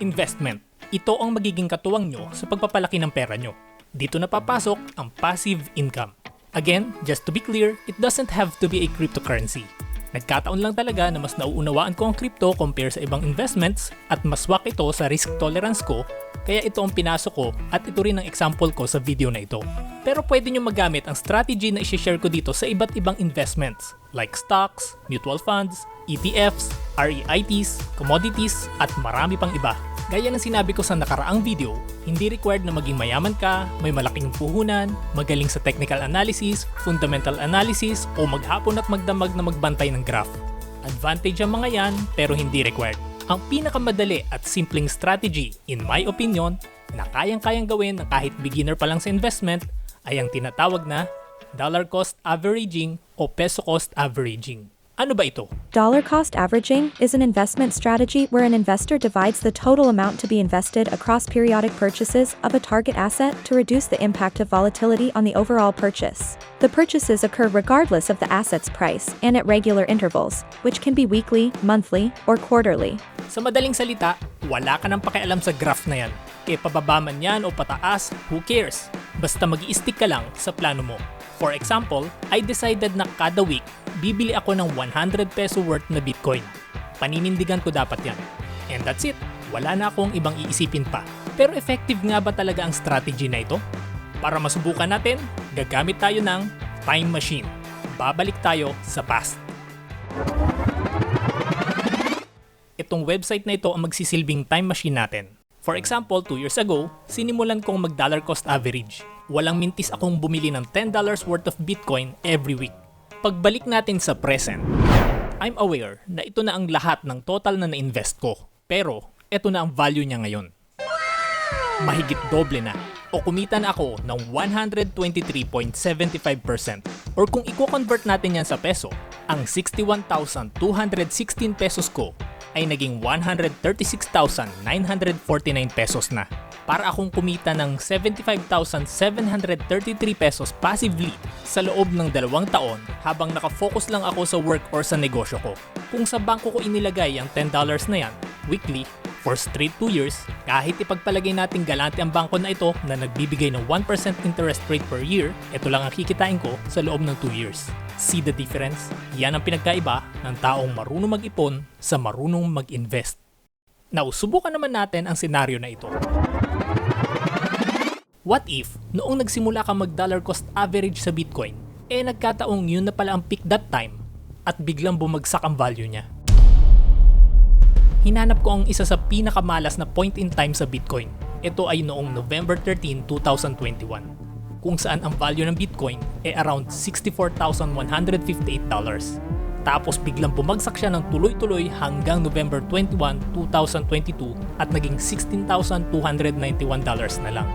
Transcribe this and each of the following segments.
Investment. Ito ang magiging katuwang nyo sa pagpapalaki ng pera nyo. Dito na papasok ang passive income. Again, just to be clear, it doesn't have to be a cryptocurrency. Nagkataon lang talaga na mas nauunawaan ko ang crypto compare sa ibang investments at mas wak ito sa risk tolerance ko kaya ito ang pinasok ko at ito rin ang example ko sa video na ito. Pero pwede nyo magamit ang strategy na isi-share ko dito sa iba't ibang investments like stocks, mutual funds, ETFs, REITs, commodities at marami pang iba. Gaya ng sinabi ko sa nakaraang video, hindi required na maging mayaman ka, may malaking puhunan, magaling sa technical analysis, fundamental analysis, o maghapon at magdamag na magbantay ng graph. Advantage ang mga yan, pero hindi required. Ang pinakamadali at simpleng strategy, in my opinion, na kayang-kayang gawin ng kahit beginner pa lang sa investment, ay ang tinatawag na dollar cost averaging o peso cost averaging. Ano ba ito? Dollar cost averaging is an investment strategy where an investor divides the total amount to be invested across periodic purchases of a target asset to reduce the impact of volatility on the overall purchase. The purchases occur regardless of the asset's price and at regular intervals, which can be weekly, monthly, or quarterly. Sa madaling salita, wala ka nang pakialam sa graph na yan. Kaya pababa man yan o pataas, who cares? Basta mag stick ka lang sa plano mo. For example, I decided na kada week, bibili ako ng 100 peso worth na Bitcoin. Paninindigan ko dapat yan. And that's it. Wala na akong ibang iisipin pa. Pero effective nga ba talaga ang strategy na ito? Para masubukan natin, gagamit tayo ng time machine. Babalik tayo sa past. Itong website na ito ang magsisilbing time machine natin. For example, 2 years ago, sinimulan kong mag-dollar cost average. Walang mintis akong bumili ng $10 worth of Bitcoin every week. Pagbalik natin sa present, I'm aware na ito na ang lahat ng total na na-invest ko. Pero, ito na ang value niya ngayon. Mahigit doble na. O kumita na ako ng 123.75%. Or kung i-convert natin yan sa peso, ang 61,216 pesos ko ay naging 136,949 pesos na. Para akong kumita ng 75,733 pesos passively sa loob ng dalawang taon habang nakafocus lang ako sa work or sa negosyo ko. Kung sa bangko ko inilagay ang $10 na yan, weekly, for straight 2 years, kahit ipagpalagay natin galante ang bangko na ito na nagbibigay ng 1% interest rate per year, ito lang ang kikitain ko sa loob ng 2 years. See the difference? Yan ang pinagkaiba ng taong marunong mag-ipon sa marunong mag-invest. Now, subukan naman natin ang senaryo na ito. What if, noong nagsimula ka mag-dollar cost average sa Bitcoin, eh nagkataong yun na pala ang peak that time at biglang bumagsak ang value niya? Hinanap ko ang isa sa pinakamalas na point in time sa Bitcoin. Ito ay noong November 13, 2021 kung saan ang value ng Bitcoin ay around $64,158. Tapos biglang bumagsak siya ng tuloy-tuloy hanggang November 21, 2022 at naging $16,291 na lang.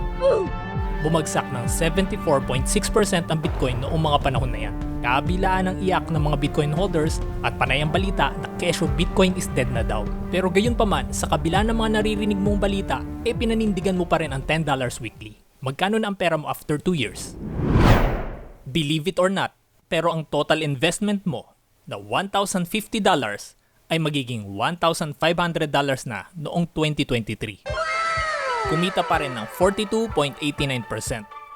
Bumagsak ng 74.6% ang Bitcoin noong mga panahon na yan. Kabilaan ng iyak ng mga Bitcoin holders at panay ang balita na kesyo Bitcoin is dead na daw. Pero gayon pa man, sa kabila ng mga naririnig mong balita, e eh pinanindigan mo pa rin ang $10 weekly. Magkano na ang pera mo after 2 years? Believe it or not, pero ang total investment mo na $1,050 ay magiging $1,500 na noong 2023. Kumita pa rin ng 42.89%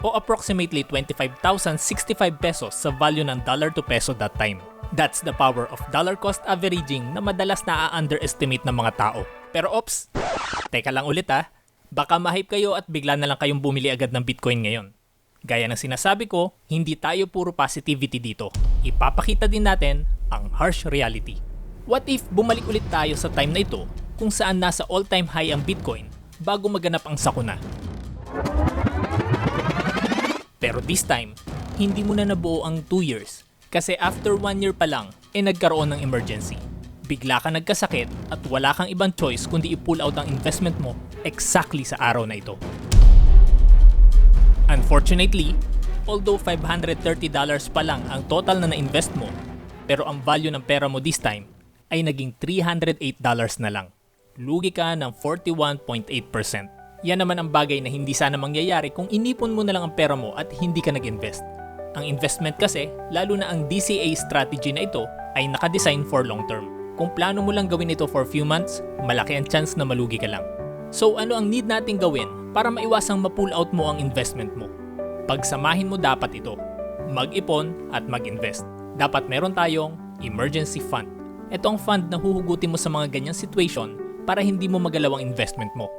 o approximately 25,065 pesos sa value ng dollar to peso that time. That's the power of dollar cost averaging na madalas na-underestimate ng mga tao. Pero ops, teka lang ulit ah, Baka mahype kayo at bigla na lang kayong bumili agad ng Bitcoin ngayon. Gaya ng sinasabi ko, hindi tayo puro positivity dito. Ipapakita din natin ang harsh reality. What if bumalik ulit tayo sa time na ito kung saan nasa all-time high ang Bitcoin bago maganap ang sakuna? Pero this time, hindi mo na nabuo ang 2 years kasi after 1 year pa lang, eh nagkaroon ng emergency bigla ka nagkasakit at wala kang ibang choice kundi i-pull out ang investment mo exactly sa araw na ito. Unfortunately, although $530 pa lang ang total na na-invest mo, pero ang value ng pera mo this time ay naging $308 na lang. Lugi ka ng 41.8%. Yan naman ang bagay na hindi sana mangyayari kung inipon mo na lang ang pera mo at hindi ka nag-invest. Ang investment kasi, lalo na ang DCA strategy na ito, ay nakadesign for long term. Kung plano mo lang gawin ito for few months, malaki ang chance na malugi ka lang. So ano ang need nating gawin para maiwasang ma-pull out mo ang investment mo? Pagsamahin mo dapat ito. Mag-ipon at mag-invest. Dapat meron tayong emergency fund. Ito ang fund na huhugutin mo sa mga ganyang situation para hindi mo magalaw ang investment mo.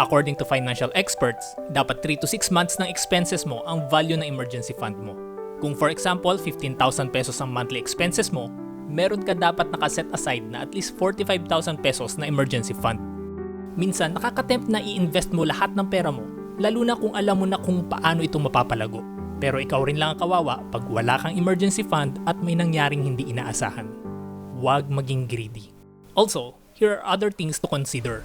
According to financial experts, dapat 3 to 6 months ng expenses mo ang value ng emergency fund mo. Kung for example, 15,000 pesos ang monthly expenses mo, meron ka dapat nakaset aside na at least 45,000 pesos na emergency fund. Minsan, nakakatempt na i-invest mo lahat ng pera mo, lalo na kung alam mo na kung paano ito mapapalago. Pero ikaw rin lang ang kawawa pag wala kang emergency fund at may nangyaring hindi inaasahan. Huwag maging greedy. Also, here are other things to consider.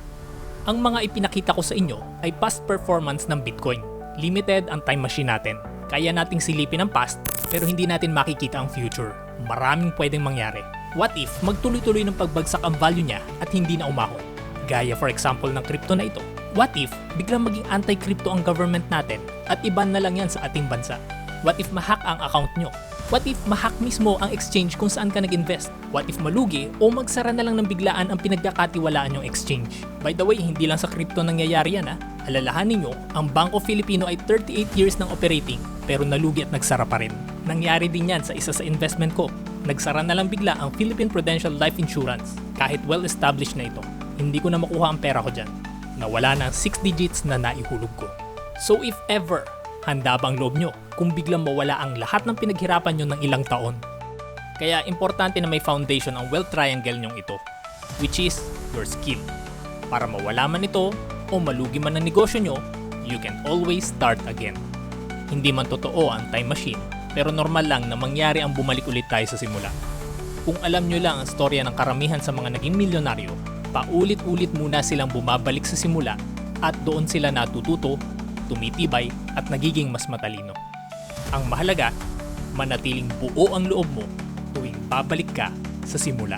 Ang mga ipinakita ko sa inyo ay past performance ng Bitcoin. Limited ang time machine natin. Kaya nating silipin ang past pero hindi natin makikita ang future. Maraming pwedeng mangyari. What if magtuloy-tuloy ng pagbagsak ang value niya at hindi na umahon? Gaya for example ng crypto na ito. What if biglang maging anti-crypto ang government natin at iban na lang yan sa ating bansa? What if mahack ang account nyo? What if mahack mismo ang exchange kung saan ka nag-invest? What if malugi o magsara na lang ng biglaan ang pinagkakatiwalaan yung exchange? By the way, hindi lang sa crypto nangyayari yan ha. Alalahanin nyo, ang Bangko Filipino ay 38 years ng operating pero nalugi at nagsara pa rin. Nangyari din yan sa isa sa investment ko. Nagsara na lang bigla ang Philippine Prudential Life Insurance kahit well-established na ito. Hindi ko na makuha ang pera ko dyan. Nawala na ang 6 digits na naihulog ko. So if ever, handa ba ang loob nyo kung biglang mawala ang lahat ng pinaghirapan nyo ng ilang taon? Kaya importante na may foundation ang wealth triangle nyong ito, which is your skill. Para mawala man ito o malugi man ang negosyo nyo, you can always start again. Hindi man totoo ang time machine, pero normal lang na mangyari ang bumalik ulit tayo sa simula. Kung alam nyo lang ang storya ng karamihan sa mga naging milyonaryo, paulit-ulit muna silang bumabalik sa simula at doon sila natututo, tumitibay at nagiging mas matalino. Ang mahalaga, manatiling buo ang loob mo tuwing babalik ka sa simula.